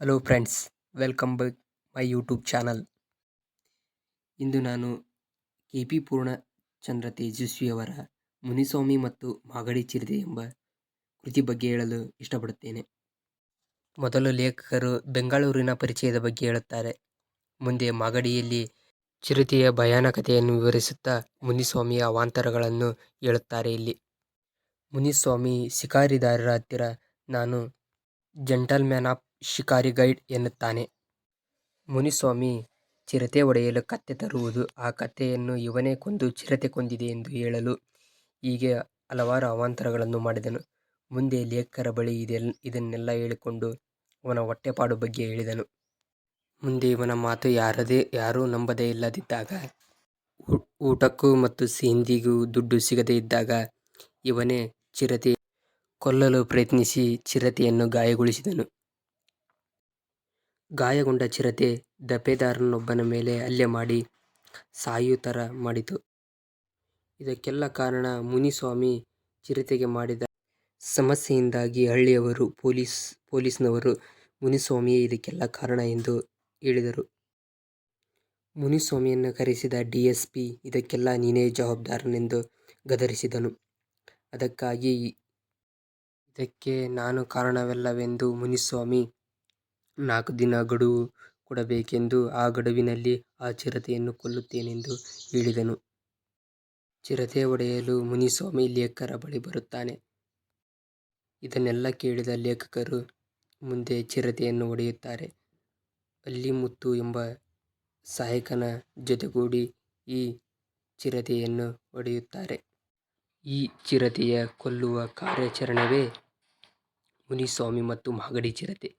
Hello friends welcome back my YouTube channel ಇಂದು ನಾನು K P Purnachandra ತೇಜಸ್ವಿಯವರ ಮುನಿಸ್ವಾಮಿ ಮತ್ತು ಮಾಗಡಿ ಚಿರತೆ ಎಂಬ ಕೃತಿ ಬಗ್ಗೆ ಹೇಳಲು ಇಷ್ಟಪಡುತ್ತೇನೆ. ಮೊದಲು ಲೇಖಕರು ಬೆಂಗಳೂರಿನ ಪರಿಚಯದ ಬಗ್ಗೆ ಹೇಳುತ್ತಾರೆ. ಮುಂದೆ ಮಾಗಡಿಯಲ್ಲಿ ಚಿರತೆಯ ಭಯಾನಕತೆಯನ್ನು ವಿವರಿಸುತ್ತಾ ಮುನಿಸ್ವಾಮಿಯ ಅವಾಂತರಗಳನ್ನು ಹೇಳುತ್ತಾರೆ ಇಲ್ಲಿ. ಮುನಿಸ್ವಾಮಿ, ಶಿಕಾರಿದಾರರ ಹತ್ತಿರ ನಾನು ಜೆಂಟಲ್ಮ್ಯಾನ್ ಆಫ್ ಶಿಕಾರಿ ಗೈಡ್ ಎನ್ನುತ್ತಾನೆ. ಮುನಿಸ್ವಾಮಿ ಚಿರತೆ ಒಡೆಯಲು ಕತ್ತೆ ತರುವುದು, ಆ ಕತ್ತೆಯನ್ನು ಇವನೇ ಕೊಂದು ಚಿರತೆ ಕೊಂದಿದೆ ಎಂದು ಹೇಳಲು ಹೀಗೆ ಹಲವಾರು ಅವಾಂತರಗಳನ್ನು ಮಾಡಿದನು. ಮುಂದೆ ಲೇಖಕರ ಬಳಿ ಇದೆಲ್, ಇದನ್ನೆಲ್ಲ ಹೇಳಿಕೊಂಡು ಅವನ ಹೊಟ್ಟೆಪಾಡು ಬಗ್ಗೆ ಹೇಳಿದನು. ಮುಂದೆ ಇವನ ಮಾತು ಯಾರದೇ, ಯಾರೂ ನಂಬದೇ ಇಲ್ಲದಿದ್ದಾಗ ಊಟಕ್ಕೂ ಮತ್ತು ಸಿಹಿಂದಿಗೂ ದುಡ್ಡು ಸಿಗದೇ ಇದ್ದಾಗ ಇವನೇ ಚಿರತೆ ಕೊಲ್ಲಲು ಪ್ರಯತ್ನಿಸಿ ಚಿರತೆಯನ್ನು ಗಾಯಗೊಳಿಸಿದನು. ಗಾಯಗೊಂಡ ಚಿರತೆ ದಪೇದಾರನೊಬ್ಬನ ಮೇಲೆ ಹಲ್ಲೆ ಮಾಡಿ ಸಾಯೋ ಥರ ಮಾಡಿತು. ಇದಕ್ಕೆಲ್ಲ ಕಾರಣ ಮುನಿಸ್ವಾಮಿ ಚಿರತೆಗೆ ಮಾಡಿದ ಸಮಸ್ಯೆಯಿಂದಾಗಿ ಹಳ್ಳಿಯವರು, ಪೊಲೀಸ್, ಪೊಲೀಸ್ನವರು ಮುನಿಸ್ವಾಮಿಯೇ ಇದಕ್ಕೆಲ್ಲ ಕಾರಣ ಎಂದು ಹೇಳಿದರು. ಮುನಿಸ್ವಾಮಿಯನ್ನು ಕರೆಸಿದ ಡಿ ಎಸ್ ಪಿ ಇದಕ್ಕೆಲ್ಲ ನೀನೇ ಜವಾಬ್ದಾರನೆಂದು ಗದರಿಸಿದನು. ಅದಕ್ಕಾಗಿ ಇದಕ್ಕೆ ನಾನು ಕಾರಣವಲ್ಲವೆಂದು ಮುನಿಸ್ವಾಮಿ ನಾಲ್ಕು ದಿನ ಗಡುವು ಕೊಡಬೇಕೆಂದು ಆ ಗಡುವಿನಲ್ಲಿ ಆ ಚಿರತೆಯನ್ನು ಕೊಲ್ಲುತ್ತೇನೆಂದು ಹೇಳಿದನು. ಚಿರತೆ ಒಡೆಯಲು ಮುನಿಸ್ವಾಮಿ ಲೇಖಕರ ಬಳಿ ಬರುತ್ತಾನೆ. ಇದನ್ನೆಲ್ಲ ಕೇಳಿದ ಲೇಖಕರು ಮುಂದೆ ಚಿರತೆಯನ್ನು ಹೊಡೆಯುತ್ತಾರೆ ಅಲ್ಲಿಮುತ್ತು ಎಂಬ ಸಹಾಯಕನ ಜೊತೆಗೂಡಿ ಈ ಚಿರತೆಯನ್ನು ಒಡೆಯುತ್ತಾರೆ. ಈ ಚಿರತೆಯ ಕೊಲ್ಲುವ ಕಾರ್ಯಾಚರಣೆವೇ ಮುನಿಸ್ವಾಮಿ ಮತ್ತು ಮಾಗಡಿ ಚಿರತೆ.